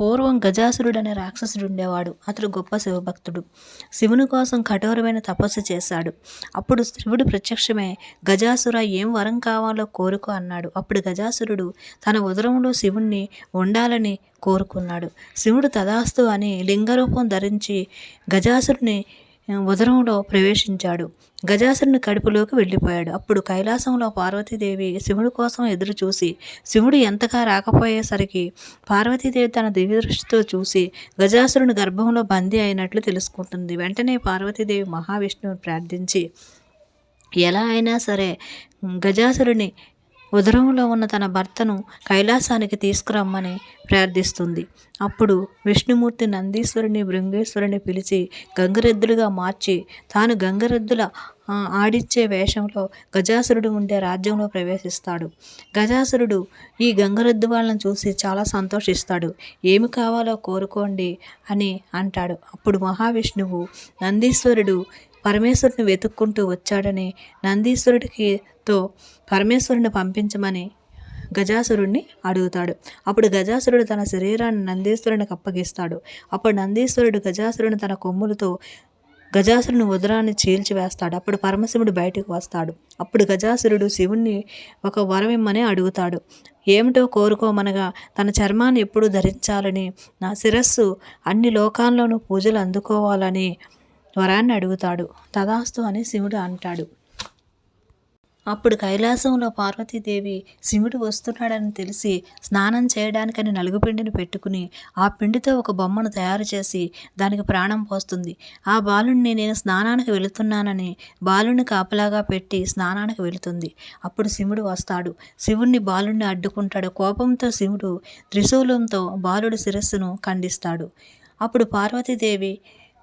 పూర్వం గజాసురుడు అనే రాక్షసుడు ఉండేవాడు అతడు గొప్ప శివభక్తుడు. శివుని కోసం కఠోరమైన తపస్సు చేశాడు. అప్పుడు శివుడు ప్రత్యక్షమే గజాసుర ఏం వరం కావాలో కోరుకో అన్నాడు. అప్పుడు గజాసురుడు తన ఉదరంలో శివుణ్ణి ఉండాలని కోరుకున్నాడు. శివుడు తదాస్తు అని లింగరూపం ధరించి గజాసురుని ఉదరంలో ప్రవేశించాడు. గజాసురుని కడుపులోకి వెళ్ళిపోయాడు. అప్పుడు కైలాసంలో పార్వతీదేవి శివుడి కోసం ఎదురు చూసి శివుడు ఎంతగా రాకపోయేసరికి పార్వతీదేవి తన దివ్య దృష్టితో చూసి గజాసురుని గర్భంలో బందీ అయినట్లు తెలుసుకుంటుంది. వెంటనే పార్వతీదేవి మహావిష్ణువుని ప్రార్థించి ఎలా అయినా సరే గజాసురుని ఉదరంలో ఉన్న తన భర్తను కైలాసానికి తీసుకురమ్మని ప్రార్థిస్తుంది. అప్పుడు విష్ణుమూర్తి నందీశ్వరుని బృంగేశ్వరుని పిలిచి గంగరెద్దులుగా మార్చి తాను గంగరెద్దుల ఆడిచ్చే వేషంలో గజాసురుడు ఉండే రాజ్యంలో ప్రవేశిస్తాడు. గజాసురుడు ఈ గంగరెద్దు వాళ్ళని చూసి చాలా సంతోషిస్తాడు. ఏమి కావాలో కోరుకోండి అని అంటాడు. అప్పుడు మహావిష్ణువు నందీశ్వరుడు పరమేశ్వరుని వెతుక్కుంటూ వచ్చాడని నందీశ్వరుడికి తో పరమేశ్వరుని పంపించమని గజాసురుణ్ణి అడుగుతాడు. అప్పుడు గజాసురుడు తన శరీరాన్ని నందీశ్వరునికి అప్పగిస్తాడు. అప్పుడు నందీశ్వరుడు గజాసురుని తన కొమ్ములతో గజాసురుని ఉదరాన్ని చీల్చివేస్తాడు. అప్పుడు పరమశివుడు బయటకు వస్తాడు. అప్పుడు గజాసురుడు శివుణ్ణి ఒక వరం ఇమ్మని అడుగుతాడు. ఏమిటో కోరుకోమనగా తన చర్మాన్ని ఎప్పుడు ధరించాలని నా శిరస్సు అన్ని లోకాల్లోనూ పూజలు అందుకోవాలని వరాన్ని అడుగుతాడు. తదాస్తు అని శివుడు అంటాడు. అప్పుడు కైలాసంలో పార్వతీదేవి శివుడు వస్తున్నాడని తెలిసి స్నానం చేయడానికని నలుగుపిండిని పెట్టుకుని ఆ పిండితో ఒక బొమ్మను తయారు చేసి దానికి ప్రాణం పోస్తుంది. ఆ బాలుణ్ణి నేను స్నానానికి వెళుతున్నానని బాలుని కాపలాగా పెట్టి స్నానానికి వెళుతుంది. అప్పుడు శివుడు వస్తాడు. శివుణ్ణి బాలుణ్ణి అడ్డుకుంటాడు. కోపంతో శివుడు త్రిశూలంతో బాలుడి శిరస్సును ఖండిస్తాడు. అప్పుడు పార్వతీదేవి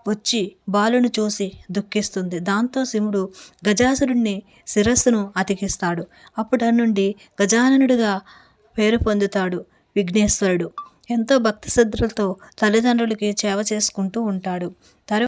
వచ్చి బాలును చూసి దుఃఖిస్తుంది. దాంతో శివుడు గజాసురుణ్ణి శిరస్సును అతికిస్తాడు. అప్పటి నుండి గజాననుడిగా పేరు పొందుతాడు విఘ్నేశ్వరుడు. ఎంతో భక్తి శ్రద్ధలతో తల్లిదండ్రులకి సేవ చేసుకుంటూ ఉంటాడు. తరు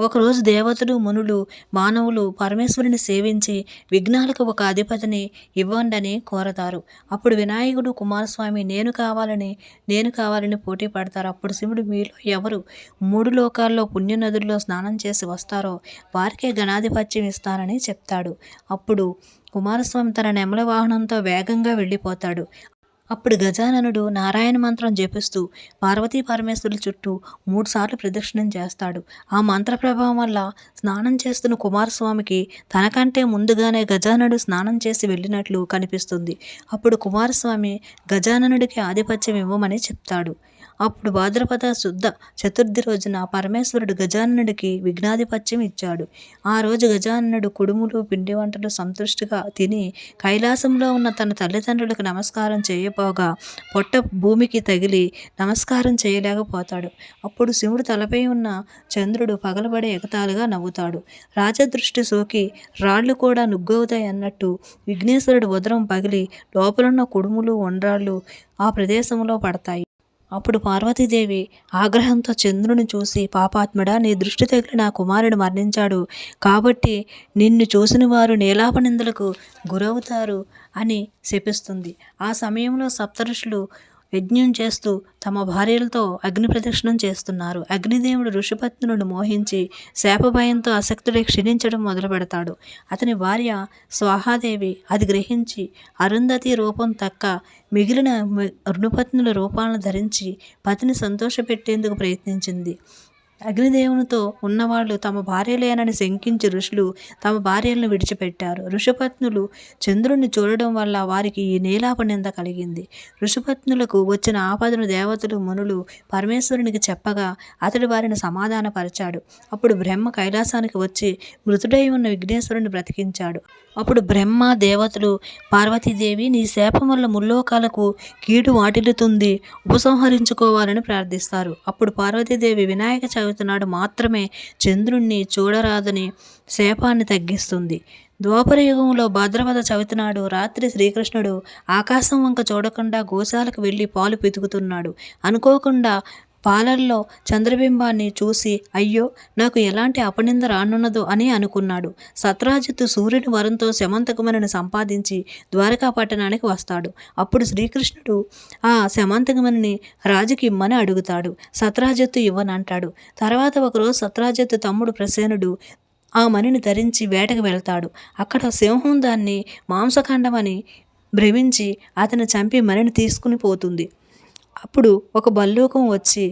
ఒకరోజు దేవతలు మునులు మానవులు పరమేశ్వరుని సేవించి విఘ్నాలకు ఒక అధిపతిని ఇవ్వండని కోరతారు. అప్పుడు వినాయకుడు కుమారస్వామి నేను కావాలని నేను కావాలని పోటీ పడతారు. అప్పుడు శివుడు మీలో ఎవరు మూడు లోకాల్లో పుణ్యనదుల్లో స్నానం చేసి వస్తారో వారికే గణాధిపత్యం ఇస్తానని చెప్తాడు. అప్పుడు కుమారస్వామి తన నెమల వాహనంతో వేగంగా వెళ్ళిపోతాడు. అప్పుడు గజాననుడు నారాయణ మంత్రం జపిస్తూ పార్వతీ పరమేశ్వరుల చుట్టూ మూడుసార్లు ప్రదక్షిణం చేస్తాడు. ఆ మంత్ర ప్రభావం వల్ల స్నానం చేస్తున్న కుమారస్వామికి తనకంటే ముందుగానే గజాననుడు స్నానం చేసి వెళ్ళినట్లు కనిపిస్తుంది. అప్పుడు కుమారస్వామి గజాననుడికి ఆధిపత్యం ఇవ్వమని చెప్తాడు. అప్పుడు భాద్రపద శుద్ధ చతుర్థి రోజున పరమేశ్వరుడు గజాననుడికి విఘ్నాధిపత్యం ఇచ్చాడు. ఆ రోజు గజాననుడు కుడుములు పిండి వంటలు సంతృష్టిగా తిని కైలాసంలో ఉన్న తన తల్లిదండ్రులకు నమస్కారం చేయపోగా పొట్ట భూమికి తగిలి నమస్కారం చేయలేకపోతాడు. అప్పుడు శివుడు తలపై ఉన్న చంద్రుడు పగలబడే ఎగతాలుగా నవ్వుతాడు. రాజదృష్టి సోకి రాళ్ళు కూడా నుగ్గవుతాయి అన్నట్టు విఘ్నేశ్వరుడు ఉదరం పగిలి లోపలున్న కుడుములు వండ్రాళ్ళు ఆ ప్రదేశంలో పడతాయి. అప్పుడు పార్వతీదేవి ఆగ్రహంతో చంద్రుని చూసి పాపాత్ముడా నీ దృష్టి తగిలి నా కుమారుడు మరణించాడు. కాబట్టి నిన్ను చూసిన వారు నీలాపనిందలకు గురవుతారు అని శపిస్తుంది. ఆ సమయంలో సప్తఋషులు యజ్ఞం చేస్తూ తమ భార్యలతో అగ్ని ప్రదక్షిణం చేస్తున్నారు. అగ్నిదేవుడు ఋషిపత్నులను మోహించి శాపభయంతో అసక్తుడే క్షీణించడం మొదలు పెడతాడు. అతని భార్య స్వాహాదేవి అది గ్రహించి అరుంధతి రూపం తక్క మిగిలిన రుణపత్నుల రూపాలను ధరించి పతిని సంతోషపెట్టేందుకు ప్రయత్నించింది. అగ్నిదేవునితో ఉన్నవాళ్ళు తమ భార్యలేనని శంకించి ఋషులు తమ భార్యలను విడిచిపెట్టారు. ఋషుపత్నులు చంద్రుణ్ణి చూడడం వల్ల వారికి ఈ నీలాప నింద కలిగింది. ఋషుపత్నులకు వచ్చిన ఆపదను దేవతలు మునులు పరమేశ్వరునికి చెప్పగా అతడు వారిని సమాధానపరిచాడు. అప్పుడు బ్రహ్మ కైలాసానికి వచ్చి మృతుడై ఉన్న విఘ్నేశ్వరుని బ్రతికించాడు. అప్పుడు బ్రహ్మ దేవతలు పార్వతీదేవి నీ శాపం వల్ల ముల్లోకాలకు కీడు వాటిల్లుతుంది ఉపసంహరించుకోవాలని ప్రార్థిస్తారు. అప్పుడు పార్వతీదేవి వినాయక చవితి నాడు మాత్రమే చంద్రుణ్ణి చూడరాదని శాపాన్ని తగ్గిస్తుంది. ద్వాపరయుగంలో భద్రపద చవితి నాడు రాత్రి శ్రీకృష్ణుడు ఆకాశం వంక చూడకుండా గోశాలకు వెళ్ళి పాలు పితుకుతున్నాడు. అనుకోకుండా పాలల్లో చంద్రబింబాన్ని చూసి అయ్యో నాకు ఎలాంటి అపనింద రానున్నదో అని అనుకున్నాడు. సత్రాజిత్తు సూర్యుని వరంతో శమంతకమణిని సంపాదించి ద్వారకా పట్టణానికి వస్తాడు. అప్పుడు శ్రీకృష్ణుడు ఆ శమంతకమణిని రాజుకి ఇమ్మని అడుగుతాడు. సత్రాజిత్తు ఇవ్వనంటాడు. తర్వాత ఒకరోజు సత్రాజిత్తు తమ్ముడు ప్రసేనుడు ఆ మణిని ధరించి వేటకు వెళ్తాడు. అక్కడ సింహం దాన్ని మాంసఖండమని భ్రమించి అతను చంపి మణిని తీసుకుని పోతుంది. అప్పుడు ఒక బల్లూకం వచ్చి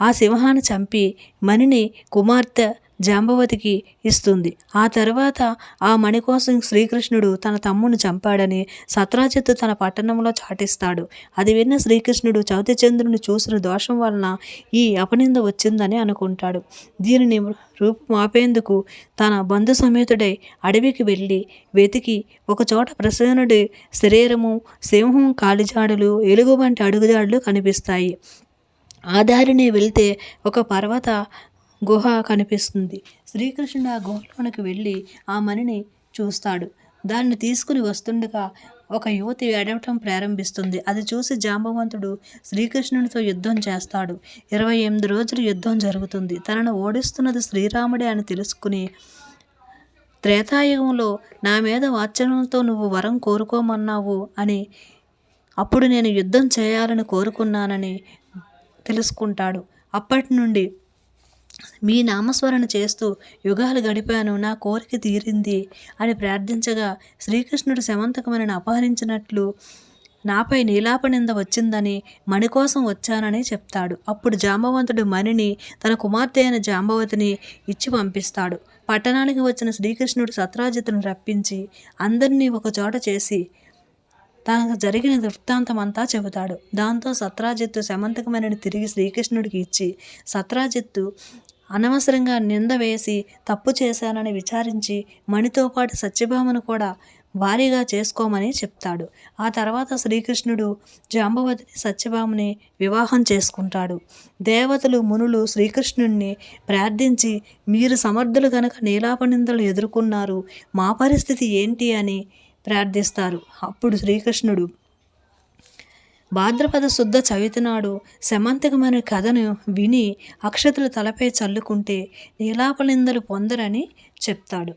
ఆ సింహాన్ని చంపి మణిని కుమార్తె జాంబవతికి ఇస్తుంది. ఆ తర్వాత ఆ మణి కోసం శ్రీకృష్ణుడు తన తమ్ముని చంపాడని సత్రాజిత్తు తన పట్టణంలో చాటిస్తాడు. అది విన్న శ్రీకృష్ణుడు చవితిచంద్రుని చూసిన దోషం వలన ఈ అపనింద వచ్చిందని అనుకుంటాడు. దీనిని రూపుమాపేందుకు తన బంధు సమేతుడై అడవికి వెళ్ళి వెతికి ఒకచోట ప్రసన్నుడి శరీరము సింహం కాలిజాడలు ఎలుగు వంటి అడుగుదాడులు కనిపిస్తాయి. ఆ దారినే వెళ్తే ఒక పర్వత గుహ కనిపిస్తుంది. శ్రీకృష్ణుడు ఆ గుహలోనికి వెళ్ళి ఆ మణిని చూస్తాడు. దాన్ని తీసుకుని వస్తుండగా ఒక యువతి ఏడవటం ప్రారంభిస్తుంది. అది చూసి జాంబవంతుడు శ్రీకృష్ణునితో యుద్ధం చేస్తాడు. ఇరవై ఎనిమిది రోజులు యుద్ధం జరుగుతుంది. తనను ఓడిస్తున్నది శ్రీరాముడే అని తెలుసుకుని త్రేతాయుగంలో నా మీద వాచనంతో నువ్వు వరం కోరుకోమన్నావు అని అప్పుడు నేను యుద్ధం చేయాలని కోరుకున్నానని తెలుసుకుంటాడు. అప్పటి నుండి మీ నామస్మరణ చేస్తూ యుగాలు గడిపాను నా కోరిక తీరింది అని ప్రార్థించగా శ్రీకృష్ణుడు శమంతకమని అపహరించినట్లు నాపై నీలాపనింద వచ్చిందని మణి కోసం వచ్చానని చెప్తాడు. అప్పుడు జాంబవంతుడు మణిని తన కుమార్తె అయిన జాంబవతిని ఇచ్చి పంపిస్తాడు. పట్టణానికి వచ్చిన శ్రీకృష్ణుడు సత్రాజిత్తును రప్పించి అందరినీ ఒక చోట చేసి తనకు జరిగిన వృత్తాంతం అంతా చెబుతాడు. దాంతో సత్రాజిత్తు శమంతకమణిని తిరిగి శ్రీకృష్ణుడికి ఇచ్చి సత్రాజిత్తు అనవసరంగా నింద వేసి తప్పు చేశానని విచారించి మణితో పాటు సత్యభామను కూడా భారీగా చేసుకోమని చెప్తాడు. ఆ తర్వాత శ్రీకృష్ణుడు జాంబవతిని సత్యభామని వివాహం చేసుకుంటాడు. దేవతలు మునులు శ్రీకృష్ణుణ్ణి ప్రార్థించి మీరు సమర్థులు గనక నీలాపనిందలు ఎదుర్కొన్నారు మా పరిస్థితి ఏంటి? అని ప్రార్థిస్తారు. అప్పుడు శ్రీకృష్ణుడు భాద్రపద శుద్ధ చవితి నాడు కథను విని అక్షతలు తలపై చల్లుకుంటే నీలాపలిందలు పొందరని చెప్తాడు.